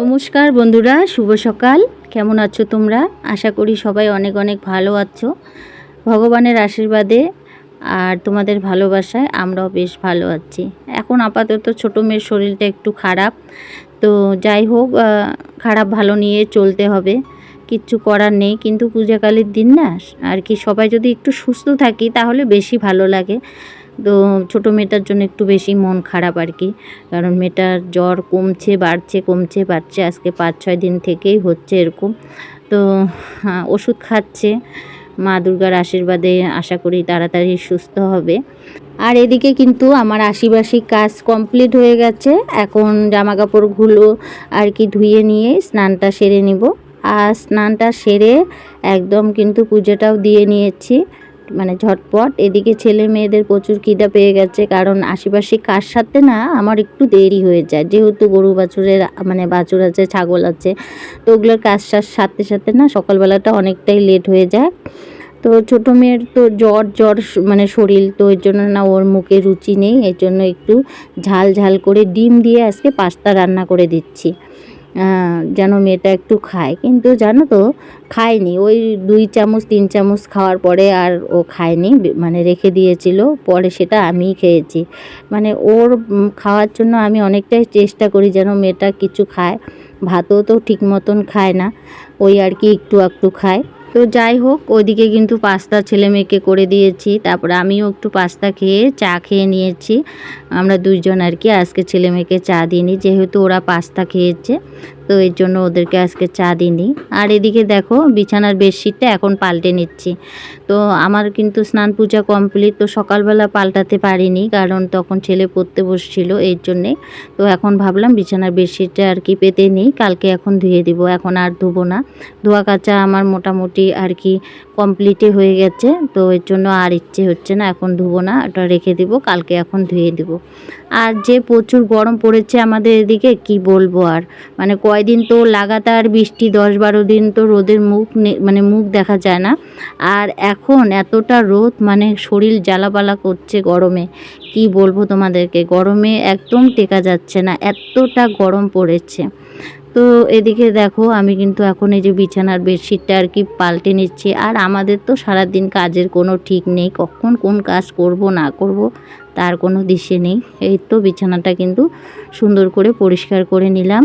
নমস্কার বন্ধুরা, শুভ সকাল। কেমন আছো তোমরা? আশা করি সবাই অনেক অনেক ভালো আছো। ভগবানের আশীর্বাদে আর তোমাদের ভালোবাসায় আমরাও বেশ ভালো আছি। এখন আপাতত ছোটো মেয়ের শরীরটা একটু খারাপ। তো যাই হোক খারাপ ভালো নিয়ে চলতে হবে। কিচ্ছু করার নেই। কিন্তু পূজাকালীর দিন না, আর কি সবাই যদি একটু সুস্থ থাকি তাহলে বেশি ভালো লাগে। তো ছোটো মেয়েটার জন্য একটু বেশি মন খারাপ আর কি। কারণ মেয়েটার জ্বর কমছে, বাড়ছে কমছে, বাড়ছে, আজকে পাঁচ, ছয় দিন থেকেই হচ্ছে এরকম। তো ওষুধ খাচ্ছে। মা দুর্গার আশীর্বাদে আশা করি তাড়াতাড়ি সুস্থ হবে। আর এদিকে কিন্তু আমার আশিবাসি কাজ কমপ্লিট হয়ে গেছে। এখন জামা কাপড়গুলো আর কি ধুয়ে নিয়ে স্নানটা সেরে নিব। আর স্নানটা সেরে একদম কিন্তু পুজোটাও দিয়ে নিয়েছি। মানে ঝটপট। এদিকে ছেলে মেয়েদের প্রচুর খিদা পেয়ে গেছে, কারণ আশেপাশে কার সাথে না আমার একটু দেরি হয়ে যায়। যেহেতু গরু বাছুরের মানে বাছুর আছে, ছাগল আছে, তো ওগুলোর কাজ সাথে সাথে না সকালবেলাটা অনেকটাই লেট হয়ে যায়। তো ছোটো মেয়ের তো জ্বর জ্বর মানে শরীর, তো এর জন্য না ওর মুখে রুচি নেই, এর জন্য একটু ঝাল ঝাল করে ডিম দিয়ে আজকে পাস্তা রান্না করে দিচ্ছি। যেন মেয়েটা একটু খায়। কিন্তু জানো তো, খায়নি। ওই দুই চামচ, তিন চামচ খাওয়ার পরে আর ও খায়নি মানে রেখে দিয়েছিল। পরে সেটা আমি খেয়েছি। মানে ওর খাওয়ার জন্য আমি অনেকটাই চেষ্টা করি যেন মেয়েটা কিছু খায়। ভাতও তো ঠিক মতন খায় না। ওই আর কি একটু একটু খায়। তো যাই হোক, ওইদিকে কিন্তু পাস্তা ছেলে মেয়েকে করে দিয়েছি। তারপরে আমিও একটু পাস্তা খেয়ে চা খেয়ে নিয়েছি। আমরা দুইজন আর কি আজকে ছেলে মেয়েকে চা দিইনি, যেহেতু ওরা পাস্তা খেয়েছে, তো এর জন্য ওদেরকে আজকে চা দিইনি। আর এদিকে দেখো, বিছানার বেডশিটটা এখন পাল্টে নিচ্ছি। তো আমার কিন্তু স্নান পূজা কমপ্লিট, তো সকালবেলা পাল্টাতে পারিনি, কারণ তখন ছেলে পড়তে বসছিল এর জন্যে। তো এখন ভাবলাম বিছানার বেডশিটটা আর কি পেতে নিই, কালকে এখন ধুয়ে দিব, এখন আর ধুবো না। ধোয়া কাচা আমার মোটামুটি আর কি কমপ্লিটই হয়ে গেছে। তো এর জন্য আর ইচ্ছে হচ্ছে না, এখন ধুবো না, ওটা রেখে দিব, কালকে এখন ধুয়ে দিব। আর যে প্রচুর গরম পড়েছে আমাদের এদিকে, কি বলব আর? মানে কয়দিন তো লাগাতার বৃষ্টি দশ বারো দিন তো রোদের মুখ মানে মুখ দেখা যায় না। আর এখন এতটা রোদ মানে শরীর জ্বালাপালা করছে গরমে। কি বলব তোমাদেরকে, গরমে একদম টেকা যাচ্ছে না, এতটা গরম পড়েছে। তো এদিকে দেখো, আমি কিন্তু এখন এই যে বিছানার বেডশিটটা আর কি পাল্টে নিচ্ছি। আর আমাদের তো সারাদিন কাজের কোনো ঠিক নেই, কখন কোন কাজ করব, না করব তার কোনো দিশে নেই। এই তো বিছানাটা কিন্তু সুন্দর করে পরিষ্কার করে নিলাম।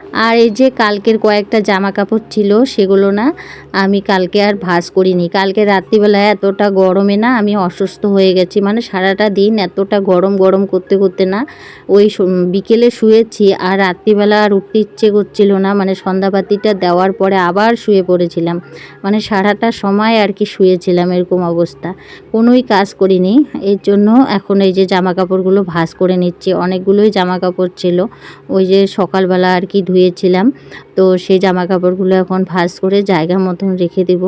আর এই যে কালকের কয়েকটা জামা কাপড় ছিল, সেগুলো না আমি কালকে আর ভাঁজ করিনি। কালকে রাত্রিবেলায় এতটা গরমে না আমি অসুস্থ হয়ে গেছি। মানে সারাটা দিন এতটা গরম গরম করতে করতে না ওই বিকেলে শুয়েছি আর রাত্রিবেলা আর উঠতে ইচ্ছে করছিল না। মানে সন্ধ্যাবাতিটা দেওয়ার পরে আবার শুয়ে পড়েছিলাম। মানে সারাটা সময় আর কি শুয়েছিলাম এরকম অবস্থা। কোনোই কাজ করিনি। এর জন্য এখন এই যে জামা কাপড়গুলো ভাঁজ করে নিচ্ছি। অনেকগুলোই জামা কাপড় ছিল। ওই যে সকালবেলা আর কি ধুয়েছিলাম। তো সেই জামা কাপড়গুলো এখন ভাঁজ করে জায়গা মতন রেখে দেব।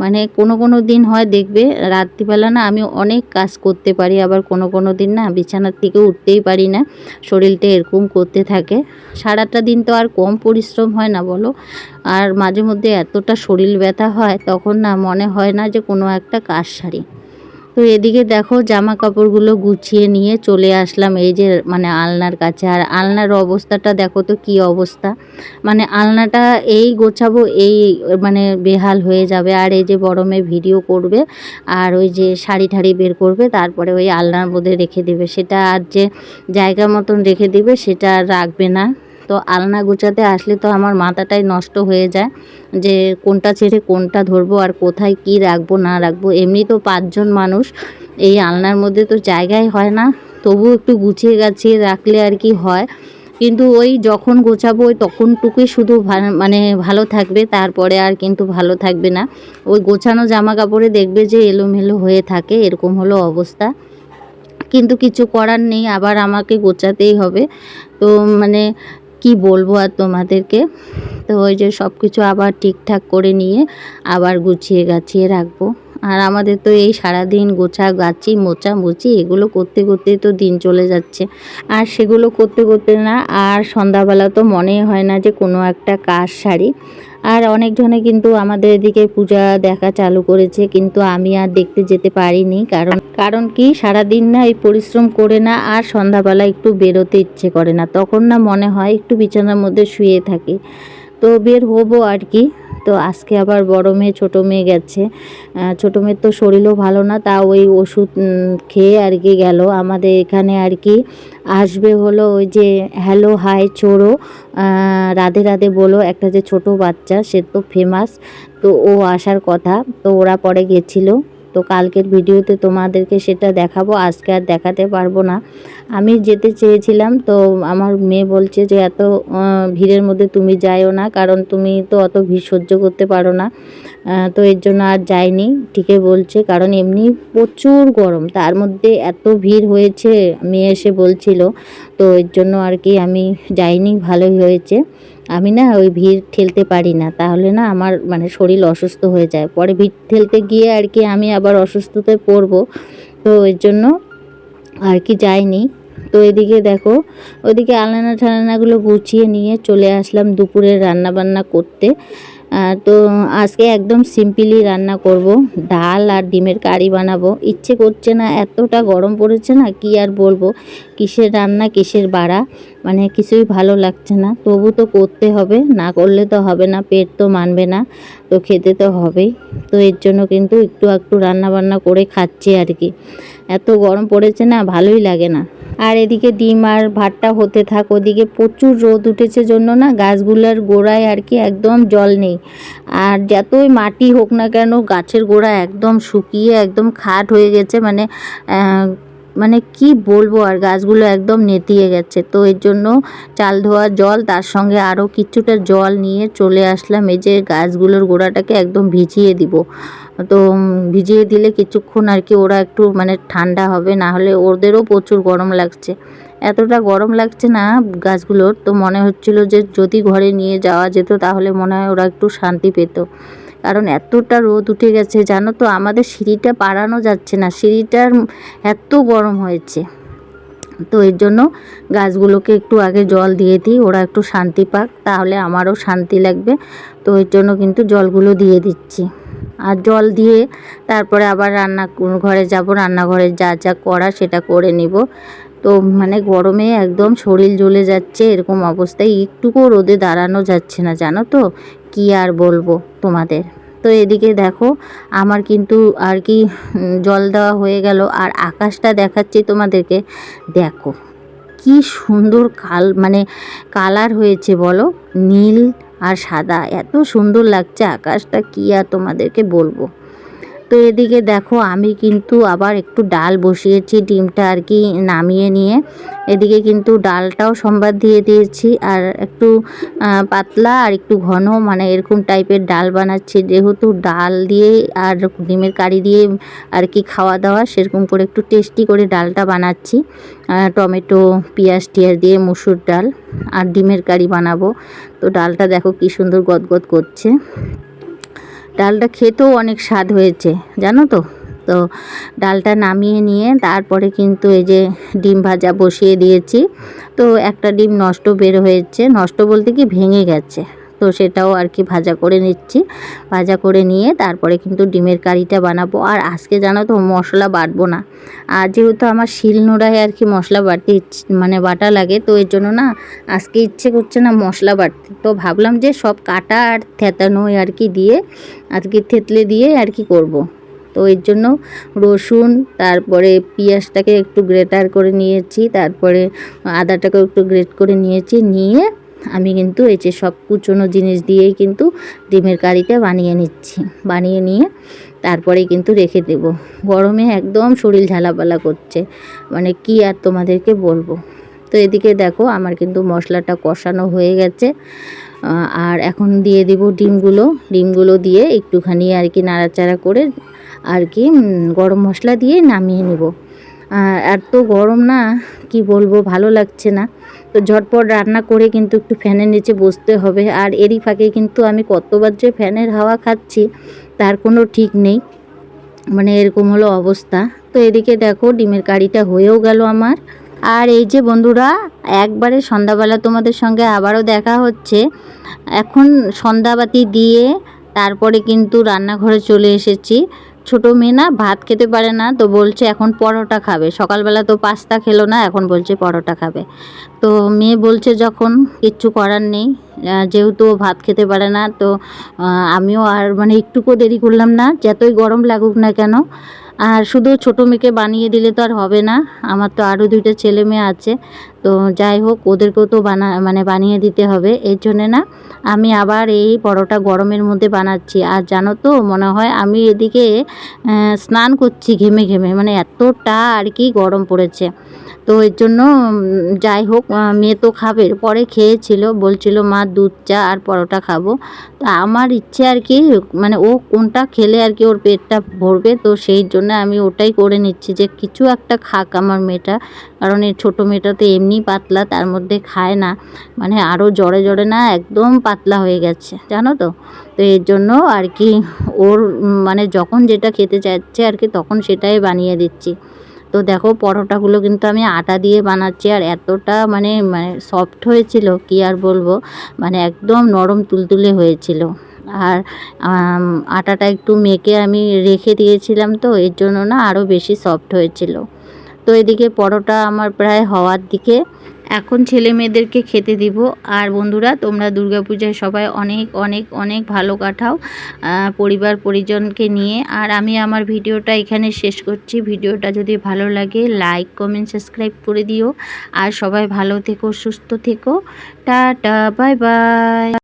মানে কোনো কোনো দিন হয় দেখবে, রাত্রিবেলা না আমি অনেক কাজ করতে পারি, আবার কোনো কোনো দিন না বিছানার থেকে উঠতেই পারি না, শরীরটা এরকম করতে থাকে। সারাটা দিন তো আর কম পরিশ্রম হয় না বলো। আর মাঝে মধ্যে এতটা শরীর ব্যথা হয়, তখন না মনে হয় না যে কোনো একটা কাজ সারি। তো এদিকে দেখো জামা কাপড়গুলো গুছিয়ে নিয়ে চলে আসলাম। এই যে মানে আলনার কাছে। আর আলনার অবস্থাটা দেখো তো কি অবস্থা। মানে আলনাটা এই গোছাবো, এই মানে বেহাল হয়ে যাবে। আর এই যে বড় মেয়ে ভিডিও করবে, আর ওই যে শাড়ি ঠাড়ি বের করবে, তারপরে ওই আলনার মধ্যে রেখে দেবে। সেটা আর যে জায়গা মতন রেখে দিবে, সেটা আর রাখবে না। তো আলনা গুছাতে আসলে তো আমার মাথাটাই নষ্ট হয়ে যায় যে কোনটা ছেড়ে কোনটা ধরবো আর কোথায় কি রাখব, না রাখব। এমনি তো পাঁচজন মানুষ, এই আলনার মধ্যে তো জায়গাই হয় না। তবু একটু গুছিয়ে গাছিয়ে রাখলে আর কি হয়। কিন্তু ওই যখন গোছাবো, ওই তখনটুকুই শুধু মানে ভালো থাকবে, তারপরে আর কিন্তু ভালো থাকবে না। ওই গোছানো জামা কাপড়ে দেখবে যে এলোমেলো হয়ে থাকে, এরকম হলো অবস্থা। কিন্তু কিছু করার নেই, আবার আমাকে গোছাতেই হবে। তো মানে কি বলব আর তোমাদেরকে? তো ওই যে সব কিছু আবার ঠিকঠাক করে নিয়ে আবার গুছিয়ে গাছিয়ে রাখব। আর আমাদের তো এই সারাদিন গোছা গাছি মোচা মুচি এগুলো করতে করতেই তো দিন চলে যাচ্ছে। আর সেগুলো করতে করতে না, আর সন্ধ্যাবেলা তো মনেই হয় না যে কোনো একটা কাজ সারি। আর অনেকজনে কিন্তু আমাদের এদিকে পূজা দেখা চালু করেছে, কিন্তু আমি আর দেখতে যেতে পারিনি। কারণ কারণ কি? সারাদিন না এই পরিশ্রম করে না আর সন্ধ্যাবেলা একটু বেরোতে ইচ্ছে করে না। তখন না মনে হয় একটু বিছানার মধ্যে শুয়ে থাকি। তো বের হব আর কি। তো আজকে আবার বড় মেয়ে, ছোটো মেয়ে গেছে। ছোটো মেয়ের তো শরীরও ভালো না, তা ওই ওষুধ খেয়ে আর কি গেল। আমাদের এখানে আর কি আসবে হলো ওই যে হ্যালো হাই চোরো। রাধে রাধে বলো, একটা যে ছোট বাচ্চা, সে তো ফেমাস তো ও আসার কথা, তো ওরা পরে গেছিল। তো কালকের ভিডিওতে তোমাদেরকে সেটা দেখাবো। আজকে আর দেখাতে পারব না। আমি যেতে চেয়েছিলাম, তো আমার মেয়ে বলছে যে, এত ভিড়ের মধ্যে তুমি যাইও না, কারণ তুমি তো অত ভিড় সহ্য করতে পারো না। তো এর জন্য আর যাইনি। ঠিকই বলছে, কারণ এমনি প্রচুর গরম, তার মধ্যে এত ভিড় হয়েছে, মেয়ে এসে বলছিল। তো এর জন্য আর কি আমি যাইনি, ভালোই হয়েছে। আমি না ওই ভিড় ঠেলতে পারি না। তাহলে না আমার মানে শরীর অসুস্থ হয়ে যায়। পরে ভিড় ঠেলতে গিয়ে আর কি আমি আবার অসুস্থতায় পড়ব। তো এর জন্য আর কি যাইনি। তো এদিকে দেখো, ওইদিকে আলানা ঠালানাগুলো গুছিয়ে নিয়ে চলে আসলাম দুপুরে রান্না বান্না করতে তো আজকে একদম সিম্পলি রান্না করব। ডাল আর ডিমের কারি বানাবো। ইচ্ছে করছে না, এতটা গরম পড়েছে না, কি আর বলব? কিসের রান্না, কিসের বাড়া? মানে কিছুই ভালো লাগছে না। তবু তো করতে হবে, না করলে তো হবে না, পেট তো মানবে না, তো খেতে তো হবেই। তো এর জন্য কিন্তু একটু একটু রান্না বান্না করে খাচ্ছি আর কি। এত গরম পড়েছে না, ভালোই লাগে না। আর এদিকে ডিম আর ভাতটা হতে থাক, ওদিকে প্রচুর রোদ উঠেছে জন্য না, গাছগুলোর গোড়ায় আর কি একদম জল নেই। আর যতই মাটি হোক না কেন, গাছের গোড়া একদম শুকিয়ে একদম খাট হয়ে গেছে মানে মানে কি বলব, আর গাছগুলো একদম নেতিয়ে গেছে। তো এর জন্য চাল ধোয়া জল, তার সঙ্গে আরও কিছুটা জল নিয়ে চলে আসলাম। এই যে গাছগুলোর গোড়াটাকে একদম ভিজিয়ে দিব। তো ভিজিয়ে দিলে কিছুক্ষণ আর কি ওরা একটু মানে ঠান্ডা হবে, না হলে ওদেরও প্রচুর গরম লাগছে। এতটা গরম লাগছে না গাছগুলোর, তো মনে হচ্ছিল যে যদি ঘরে নিয়ে যাওয়া যেত, তাহলে মনে হয় ওরা একটু শান্তি পেত। কারণ এতটা রোদ উঠে গেছে, জানো তো? আমাদের সিঁড়িটা পারানো যাচ্ছে না, সিঁড়িটার এত গরম হয়েছে। তো এর জন্য গাছগুলোকে একটু আগে জল দিয়ে দিই, ওরা একটু শান্তি পাক, তাহলে আমারও শান্তি লাগবে। তো এর জন্য কিন্তু জলগুলো দিয়ে দিচ্ছি। আর জল দিয়ে তারপরে আবার রান্না, ঘরে যাব, রান্নাঘরে যা যা করা সেটা করে নিব। তো মানে গরমে একদম শরীর জ্বলে যাচ্ছে, এরকম অবস্থায় একটুকুও রোদে দাঁড়ানো যাচ্ছে না, জানো তো? কি আর বলব তোমাদের? তো এদিকে দেখো, আমার কিন্তু আর কি জল দেওয়া হয়ে গেল আর আকাশটা দেখাচ্ছি তোমাদেরকে। দেখো, কি সুন্দর কাল মানে কালার হয়েছে বলো, নীল আর সাদা। এত সুন্দর লাগছে আকাশটা, কি আর তোমাদেরকে বলব? তো এদিকে দেখো, আমি কিন্তু আবার একটু ডাল বসিয়েছি ডিমটা আর কি নামিয়ে নিয়ে। এদিকে কিন্তু ডালটাও সম্বাদ দিয়ে দিয়েছি আর একটু পাতলা আর একটু ঘন মানে এরকম টাইপের ডাল বানাচ্ছি। যেহেতু ডাল দিয়ে আর ডিমের কারি দিয়ে আর কি খাওয়া দাওয়া, সেরকম করে একটু টেস্টি করে ডালটা বানাচ্ছি। টমেটো, পেঁয়াজ টিয়াজ দিয়ে মুসুর ডাল আর ডিমের কারি বানাবো। তো ডালটা দেখো কি সুন্দর গদগদ করছে। ডালটা খেতেও অনেক স্বাদ হয়েছে, জানো তো? তো ডালটা নামিয়ে নিয়ে তারপরে কিন্তু এই যে ডিম ভাজা বসিয়ে দিয়েছি। তো একটা ডিম নষ্ট বের হয়েছে, নষ্ট বলতে কি ভেঙে গেছে। তো সেটাও আর কি ভাজা করে নিচ্ছি। ভাজা করে নিয়ে তারপরে কিন্তু ডিমের কারিটা বানাবো। আর আজকে জানো তো মশলা বাটবো না। আর যেহেতু আমার শিলনোড়ায় আর কি মশলা বাটতে মানে বাটা লাগে, তো এর জন্য না আজকে ইচ্ছে করছে না মশলা বাটতে। তো ভাবলাম যে সব কাটা আর থেতানো আর কি দিয়ে আর কি থেতলে দিয়ে আর কি করব। তো এর জন্য রসুন, তারপরে পেঁয়াজটাকে একটু গ্রেটার করে নিয়েছি, তারপরে আদাটাকে একটু গ্রেট করে নিয়েছি, নিয়ে আমি কিন্তু এই যে সব কুচনো জিনিস দিয়েই কিন্তু ডিমের কারিটা বানিয়ে নিচ্ছি। বানিয়ে নিয়ে তারপরে কিন্তু রেখে দেব। গরমে একদম শরীর ঝালাপালা করছে। মানে কি আর তোমাদেরকে বলব? তো এদিকে দেখো আমার কিন্তু মশলাটা কষানো হয়ে গেছে। আর এখন দিয়ে দিব ডিমগুলো। ডিমগুলো দিয়ে একটুখানি আর কি নাড়াচাড়া করে আর কি গরম মশলা দিয়ে নামিয়ে নেব। আর এত গরম না, কি বলব, ভালো লাগছে না। তো ঝটপট রান্না করে কিন্তু একটু ফ্যানের নিচে বসতে হবে। আর এরই ফাঁকে কিন্তু আমি কতবার যে ফ্যানের হাওয়া খাচ্ছি, তার কোনো ঠিক নেই। মানে এরকম হলো অবস্থা। তো এদিকে দেখো ডিমের কারিটা হয়েও গেল আমার। আর এই যে বন্ধুরা, একবারে সন্ধ্যাবেলা তোমাদের সঙ্গে আবারও দেখা হচ্ছে। এখন সন্ধ্যাবাতি দিয়ে তারপরে কিন্তু রান্নাঘরে চলে এসেছি। ছোটো মেয়ে না, ভাত খেতে পারে না, তো বলছে এখন পরোটা খাবে। সকালবেলা তো পাস্তা খেলো না, এখন বলছে পরোটা খাবে। তো মেয়ে বলছে যখন, কিচ্ছু করার নেই যেহেতু ভাত খেতে পারে না, তো আমিও আর মানে একটুকু দেরি করলাম না, যতই গরম লাগুক না কেন। আর শুধু ছোটো মেয়েকে বানিয়ে দিলে তো আর হবে না, আমার তো আরও দুইটা ছেলে মেয়ে আছে। তো যাই হোক, ওদেরকেও তো বানা মানে বানিয়ে দিতে হবে। এর জন্যে না, আমি আবার এই পরোটা গরমের মধ্যে বানাচ্ছি। আর জানো তো, মনে হয় আমি এদিকে স্নান করছি ঘেমে ঘেমে। মানে এতটা আর কি গরম পড়েছে। তো এর জন্য, যাই হোক মেয়ে তো খাবে। পরে খেয়েছিল, বলছিল, মা, দুধ, চা আর পরোটা খাব। তো আমার ইচ্ছে আর কি মানে ও কোনটা খেলে আর কি ওর পেটটা ভরবে। তো সেই জন্য আমি ওটাই করে নিচ্ছি যে কিছু একটা খাক আমার মেয়েটা। কারণ এই ছোটো মেয়েটা তো এমনি পাতলা, তার মধ্যে খায় না। মানে আরও জ্বরে জ্বরে না, একদম পাতলা হয়ে গেছে, জানো তো? তো এর জন্য আর কি ওর মানে যখন যেটা খেতে চাচ্ছে আর কি, তখন সেটাই বানিয়ে দিচ্ছি। তো দেখো, পরোটাগুলো কিন্তু আমি আটা দিয়ে বানাচ্ছি, আর এতটা মানে মানে সফট হয়েছিল, কি আর বলব? মানে একদম নরম তুলতুলে হয়েছিল। আর আটাটা একটু মেখে আমি রেখে দিয়েছিলাম তো, এর জন্য না আরও বেশি সফট হয়েছিল। তো এদিকে পরোটা আমার প্রায় হওয়ার দিকে। এখন ছেলে মেয়েদেরকে খেতে দিব। আর বন্ধুরা, তোমরা দুর্গাপূজায় সবাই অনেক অনেক অনেক ভালো কাটাও পরিবার পরিজনকে নিয়ে। আর আমি আমার ভিডিওটা এখানে শেষ করছি। ভিডিওটা যদি ভালো লাগে, লাইক, কমেন্ট, সাবস্ক্রাইব করে দিও। আর সবাই ভালো থেকো, সুস্থ থেকো। Tata, bye bye.